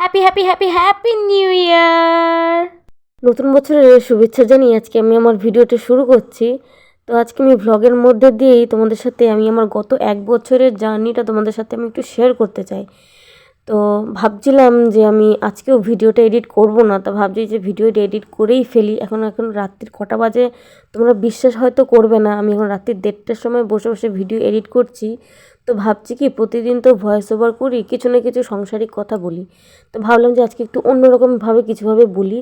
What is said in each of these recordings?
Happy happy happy happy new year নতুন বছরের শুভেচ্ছা জানিয়ে আজকে আমি আমার ভিডিওটা শুরু করছি। তো আজকে আমি ভ্লগের মধ্যে দিয়েই তোমাদের সাথে আমি আমার গত এক বছরের জার্নিটা তোমাদের সাথে আমি একটু শেয়ার করতে চাই। তো ভাবছিলাম যে আমি আজকেও ভিডিওটা এডিট করব না, তো ভাবছি যে ভিডিওটা এডিট করেই ফেলি। এখন এখন রাত্রির কটা বাজে? তোমরা বিশ্বাস হয়তো করবে না, আমি এখন রাত্রির দেড়টার সময় বসে বসে ভিডিও এডিট করছি। তো ভাবছি কি প্রতিদিন তো ভয়েস ওভার করি, কিছু না কিছু সাংসারিক কথা বলি। তো ভাবলাম যে আজকে একটু অন্যরকমভাবে কিছুভাবে বলি,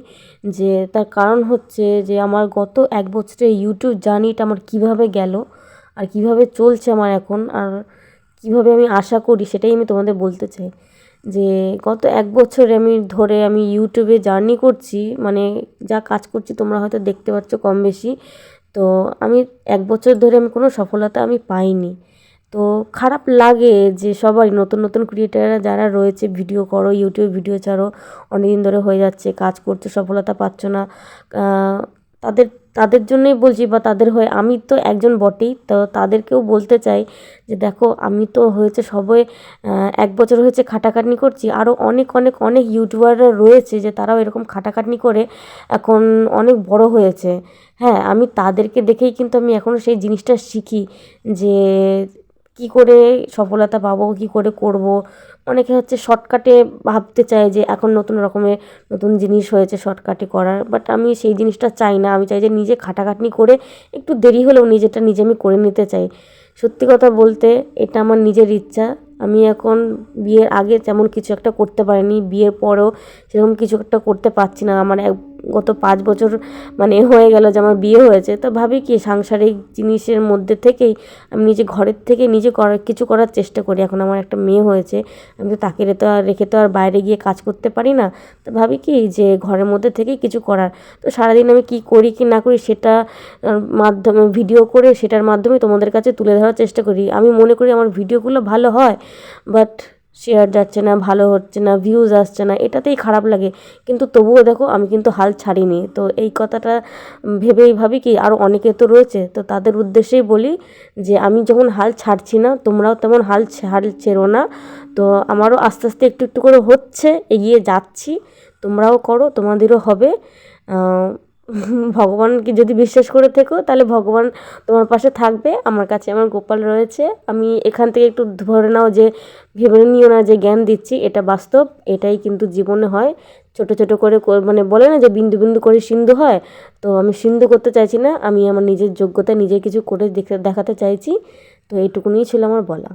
যে তার কারণ হচ্ছে যে আমার গত এক বছরের ইউটিউব জার্নিটা আমার কীভাবে গেল, আর কীভাবে চলছে আমার এখন, আর কীভাবে আমি আশা করি সেটাই আমি তোমাদের বলতে চাই। যে গত এক বছরে আমি ধরে আমি ইউটিউবে জার্নি করছি মানে যা কাজ করছি তোমরা হয়তো দেখতে পাচ্ছ কম বেশি। তো আমি এক বছর ধরে আমি কোনো সফলতা আমি পাইনি। তো খারাপ লাগে যে সবাই নতুন নতুন ক্রিয়েটাররা যারা রয়েছে ভিডিও করো ইউটিউবে ভিডিও ছাড়ো, অনেকদিন ধরে হয়ে যাচ্ছে, কাজ করছ, সফলতা পাচ্ছ না। তাদের তাদের জন্যই বলছি বা তাদের হয়ে, আমি তো একজন বটেই, তো তাদেরকেও বলতে চাই যে দেখো, আমি তো হয়েছে সবাই এক বছর হয়েছে খাটাখাটনি করছি আরও অনেক অনেক অনেক ইউটিউবাররা রয়েছে যে তারাও এরকম খাটাখাটনি করে এখন অনেক বড় হয়েছে। হ্যাঁ আমি তাদেরকে দেখেই কিন্তু আমি এখনও সেই জিনিসটা শিখি যে কী করে সফলতা পাবো, কী করে করব? অনেকে হচ্ছে শর্টকাটে ভাবতে চায় যে এখন নতুন রকমের নতুন জিনিস হয়েছে শর্টকাটে করার বাট আমি সেই জিনিসটা চাই না। আমি চাই যে নিজে খাটাখাটনি করে একটু দেরি হলেও নিজেটা নিজে আমি করে নিতে চাই। সত্যি কথা বলতে এটা আমার নিজের ইচ্ছা। আমি এখন বিয়ের আগে তেমন কিছু একটা করতে পারিনি। বিয়ের পরেও সেরকম কিছু একটা করতে পারছি না। আমার গত পাঁচ বছর মানে হয়ে গেল যে আমার বিয়ে হয়েছে, তো ভাবি কি সাংসারিক জিনিসের মধ্যে থেকেই আমি নিজে ঘরের থেকে নিজে করার কিছু করার চেষ্টা করি। এখন আমার একটা মেয়ে হয়েছে, আমি তো তাকে তো আর, রেখে তো আর বাইরে গিয়ে কাজ করতে পারি না। তো ভাবি কি যে ঘরের মধ্যে থেকেই কিছু করার। তো সারাদিন আমি কি করি কি না করি সেটা মাধ্যমে ভিডিও করে সেটার মাধ্যমে তোমাদের কাছে তুলে ধরার চেষ্টা করি। আমি মনে করি আমার ভিডিওগুলো ভালো হয় বাট শেয়ার যাচ্ছে না, ভালো হচ্ছে না ভিউজ আসছে না, এটাতেই খারাপ লাগে। কিন্তু তবুও দেখো, আমি কিন্তু হাল ছাড়িনি। তো এই কথাটা ভেবেই ভাবি কি আরও অনেকে তো রয়েছে, তো তাদের উদ্দেশ্যেই বলি যে, আমি যখন হাল ছাড়ছি না, তোমরাও তেমন হাল হাল ছেড়ো না। তো আমারও আস্তে আস্তে একটু একটু করে হচ্ছে, এগিয়ে যাচ্ছি, তোমরাও করো, তোমাদেরও হবে। ভগবানকে যদি বিশ্বাস করে থেকো, তাহলে ভগবান তোমার পাশে থাকবে, আমার কাছে আমার গোপাল রয়েছে। আমি এখান থেকে একটু ধরে নাও যে, ভেবে নিও না যে জ্ঞান দিচ্ছি, এটা বাস্তব, এটাই কিন্তু জীবনে হয়। ছোট ছোট করে মানে বলে না যে বিন্দু বিন্দু করে সিন্ধু হয়, তো আমি সিন্ধু করতে চাইছি না, আমি আমার নিজের যোগ্যতা নিজে কিছু করে দেখাতে চাইছি। তো এইটুকুনিই ছিল আমার বলা।